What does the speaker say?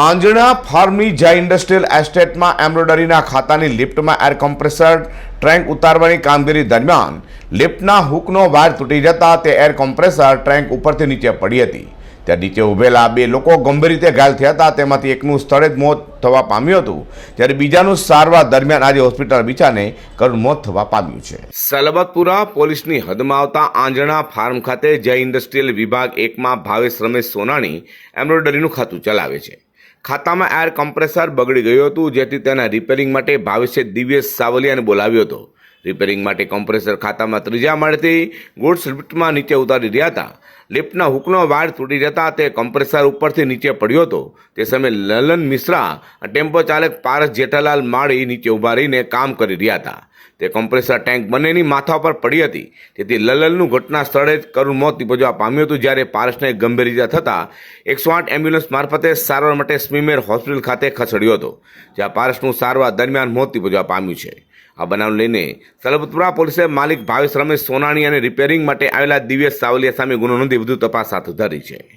આંજણા ફાર્મની જય ઇન્ડસ્ટ્રીયલ એસ્ટેટમાં એમ્બ્રોઇડરીના ખાતાની લિફ્ટમાં air compressor, ટ્રેન્ક ઉતારવાની કામગીરી દરમિયાન લિફ્ટના હુકનો વાયર તૂટી જતા તે એર કોમ્પ્રેસર ટ્રેન્ક ઉપરથી નીચે પડી હતી. ત્યાં નીચે ઊભેલા બે લોકો ગંભીર રીતે ઘાયલ થયા હતા. તેમાંથી એકનું સ્થળે જ મોત થવા પામ્યું હતું. જ્યારે બીજાનું સારવાર દરમિયાન આજે હોસ્પિટલ બીજાને કરુણ મોત થવા પામ્યું છે. સલબતપુરા પોલીસની હદમાં આવતા આંજણા ફાર્મ ખાતે જય ઇન્ડસ્ટ્રીયલ વિભાગ એકમાં ભાવેશ રમેશ સોનાણી એમ્બ્રોઇડરીનું ખાતું ચલાવે છે. ખાતામાં એર કમ્પ્રેસર બગડી ગયું હતું, જેથી તેના રિપેરિંગ માટે ભાવેશે દિવ્યેશ સાવલિયાને બોલાવ્યો હતો. રિપેરિંગ માટે કોમ્પ્રેસર ખાતામાં ત્રીજા માળેથી ગુડ્સ લિફ્ટમાં નીચે ઉતારી રહ્યા હતા. લિફ્ટના હુકનો વાયર તૂટી જતા તે કમ્પ્રેસર ઉપરથી નીચે પડ્યો હતો. તે સમયે લલન મિશ્રા ટેમ્પો ચાલક પારસ જેઠાલાલ માળી નીચે ઊભા રહીને કામ કરી રહ્યા હતા. તે કમ્પ્રેસર ટેન્ક બંનેની માથા પર પડી હતી. તેથી લલનનું ઘટના સ્થળે જ કરુણ મોત નિપજવા પામ્યું હતું, જ્યારે પારસને ગંભીર ઇજા થતાં એકસો આઠ એમ્બ્યુલન્સ મારફતે સારવાર માટે સ્મીમેર હોસ્પિટલ ખાતે ખસેડ્યો હતો, જ્યાં પારસનું સારવાર દરમિયાન મોત નિપજવા પામ્યું છે. આ બનાવ લઈને સલબતપુરા પોલીસે માલિક ભાવેશ રમેશ સોનાણી અને રિપેરિંગ માટે આવેલા દિવ્ય સાવલિયા સામે ગુનો નોંધી વધુ તપાસ હાથ ધરી છે.